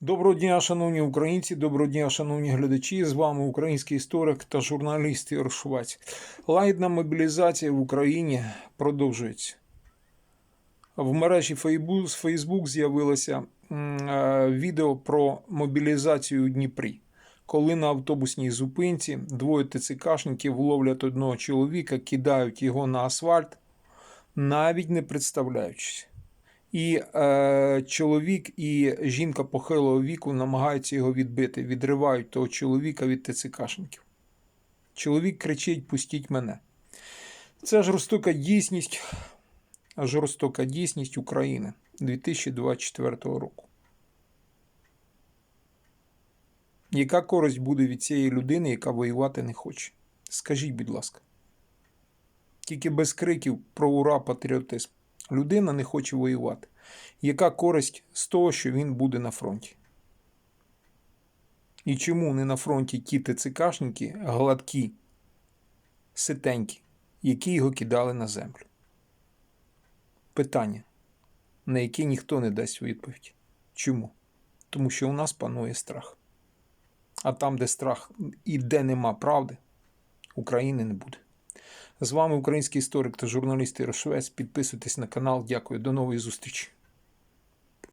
Доброго дня, шановні українці, доброго дня, шановні глядачі. З вами український історик та журналіст Ігор Швець. Лагідна мобілізація в Україні продовжується. В мережі Facebook з'явилося е, відео про мобілізацію у Дніпрі. Коли на автобусній зупинці двоє ТЦКшників ловлять одного чоловіка, кидають його на асфальт, навіть не представляючись. І е, чоловік і жінка похилого віку намагаються його відбити, відривають того чоловіка від ТЦКшників. Чоловік кричить: Пустіть мене. Це жорстока дійсність, жорстока дійсність України 2024 року. Яка користь буде від цієї людини, яка воювати не хоче? Скажіть, будь ласка. Тільки без криків про ура, патріотизм. Людина не хоче воювати. Яка користь з того, що він буде на фронті? І чому не на фронті ті ТЦКшники гладкі, ситенькі, які його кидали на землю? Питання, на яке ніхто не дасть відповідь. Чому? Тому що у нас панує страх. А там, де страх і де нема правди, України не буде. З вами український історик та журналіст Ігор Підписуйтесь на канал. Дякую. До нової зустрічі.